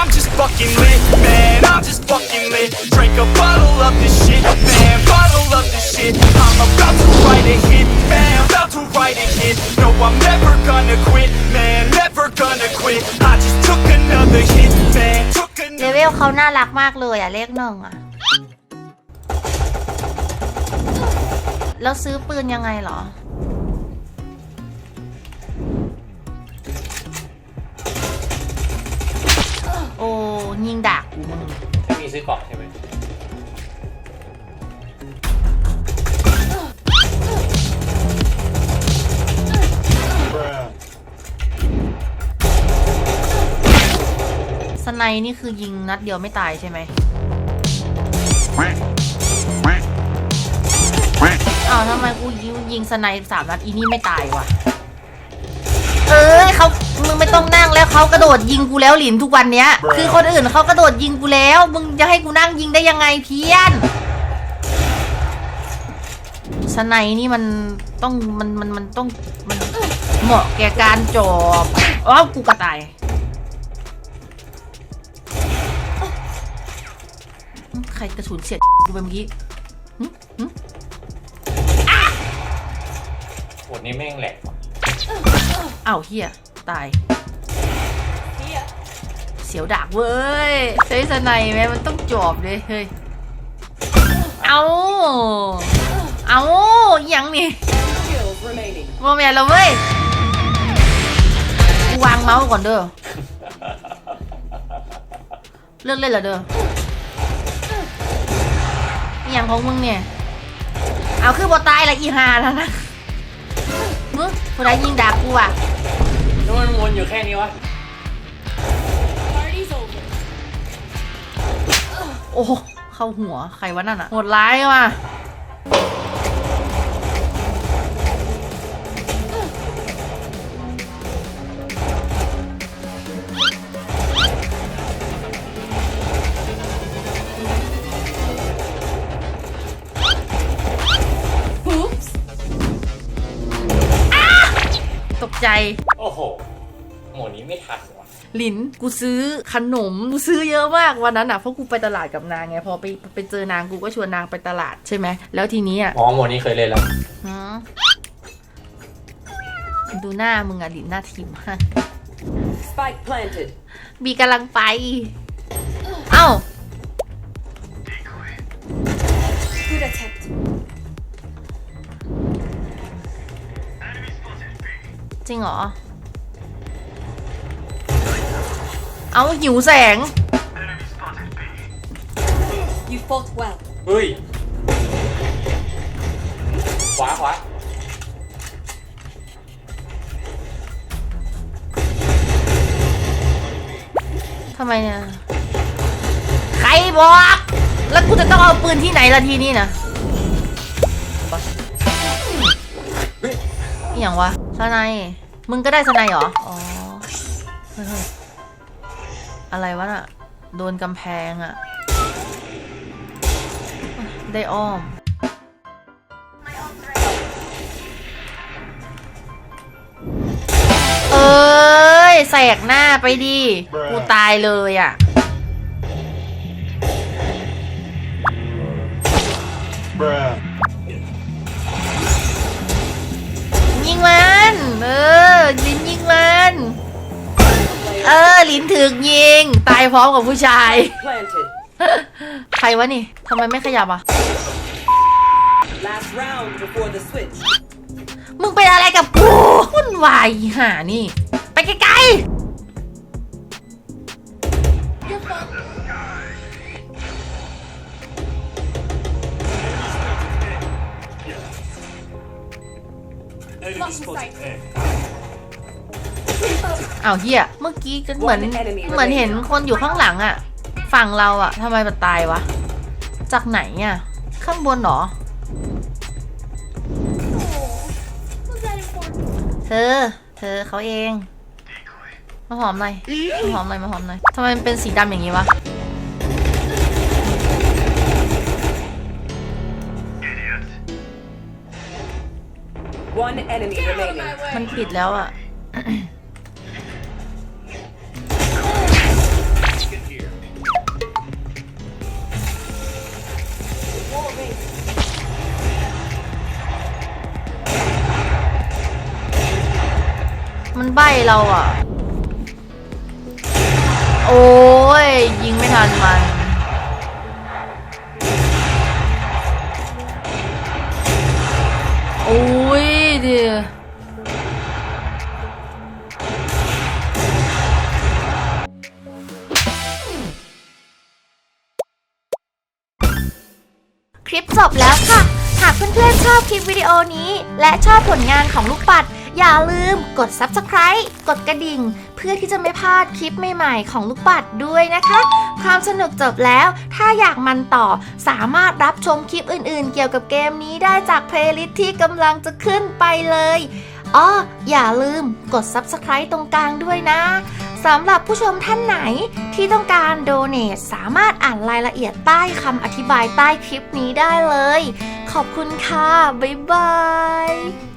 I'm just fucking lit, man. I'm just fucking lit. Drink a bottle of this shit, man. Bottle of this shit. I'm about to write a hit, man. About to write a hit. No, I'm never gonna quit, man. Never gonna quit. I just took another hit, man. Took another เลเวลเขาน่ารักมากเลยอะ เลขหนึ่งอะ แล้วซื้อปืนยังไงเหรอ ยิงดักกูมึงไม่มีซื้อเกาะใช่ไหมสไนนี่คือยิงนัดเดียวไม่ตายใช่ไหมอ้าวทำไมกูยิงยิงสไนสามนัดอีนี่ไม่ตายวะเอ้ยเขา มึงไม่ต้องนั่งแล้วเขากระโดดยิงกูแล้วหลินทุกวันเนี้ย คือคนอื่นเขากระโดดยิงกูแล้ว มึงจะให้กูนั่งยิงได้ยังไงเพี้ยนสไนนี่มันต้องมันมันมันต้องมันเหมาะแก่การจอบอ๋อกูกระต่ายใครกระสุนเสียดกูไปเมื่อกี้หึหึโหดนี้แม่งแหลกว่ะอ้าวเฮีย ตาย เสียวดากเว้ยใช้สไนไหมมันต้องจอบเลยเฮ้ย เอาเอาอหยังนี่โมเมนแล้วเว้ย กูวางเมาส์ก่อนเด้อ เลิกเล่นเหรอเด้ออย่างของมึงเนี่ย เอาคือบอตายละอีหาแล้วนะมึงผู้ใดยิงดาบกูอะ แล้วมันวนอยู่แค่นี้วะ Party's over. โอ้โหเข้าหัว ใครวะนั่นอะโหดร้ายว่ะ ใจ โอ้โหโหมดนี้ไม่ทันว่ะหลินกูซื้อขนมกูซื้อเยอะมากวันนั้นอะเพราะกูไปตลาดกับนางไงพอไปไปเจอนางกูก็ชวนนางไปตลาดใช่ไหมแล้วทีนี้อะอ๋อโหมดนี้เคยเล่นแล้วหือดูหน้ามึงอะหลินหน้าทีมมาก Spike planted. บีกำลังไป เอ้า Good attempt. จริงเหรอ เอาหิวแสง You fought well. เฮ้ย ขวาขวาทำไมเนี่ย ใครบอก แล้วกูจะต้องเอาปืนที่ไหนล่ะทีนี้นะเฮ้ย อหย่างวะสไนย มึงก็ได้สไนยเหรอ อ๋อเฮ้ยๆอะไรวะน่ะ โดนกำแพงอะได้อ้อม เอ้ยแสกหน้าไปดิ กูตายเลยอะ ลิ้นถึกยิง ตายพร้อมกับผู้ชาย Planted. ใครวะนี่ทำไมไม่ขยับอะ Last round before the switch. มึงเป็นอะไรกับกูวุ่นวายอีห่านี่ ไปไกลๆ อ้าวเฮียเมื่อกี้ก็เหมือน One enemy เหมือนเห็นคนอยู่ข้างหลังอะฝั่งเราอะทำไมมันตายวะ จากไหนอะข้างบนเหรอเธอ เธอเขาเอง มาหอมหน่อยมาหอมหน่อยมาหอมหน่อยทำไมมันเป็นสีดำอย่างนี้วะ One enemy remaining. มันปิดแล้วอะ ใบเราอะ โอ้ย ยิงไม่ทันมัน โอ้ยดียคลิปจบแล้วค่ะ หากเพื่อนๆชอบคลิปวิดีโอนี้ และชอบผลงานของลูกปัด อย่าลืมกด Subscribe กดกระดิ่ง เพื่อที่จะไม่พลาดคลิปใหม่ๆ ของลูกปัดด้วยนะคะ ความสนุกจบแล้ว ถ้าอยากมันต่อสามารถรับชมคลิปอื่นๆ เกี่ยวกับเกมนี้ได้จากเพลย์ลิสต์ที่กำลังจะขึ้นไปเลยอ้ออย่าลืมกด Subscribe ตรงกลางด้วยนะสำหรับผู้ชมท่านไหนที่ต้องการโดเน a สามารถอ่านรายละเอียดใต้คำอธิบายใต้คลิปนี้ได้เลย ขอบคุณค่ะ บ๊ายบาย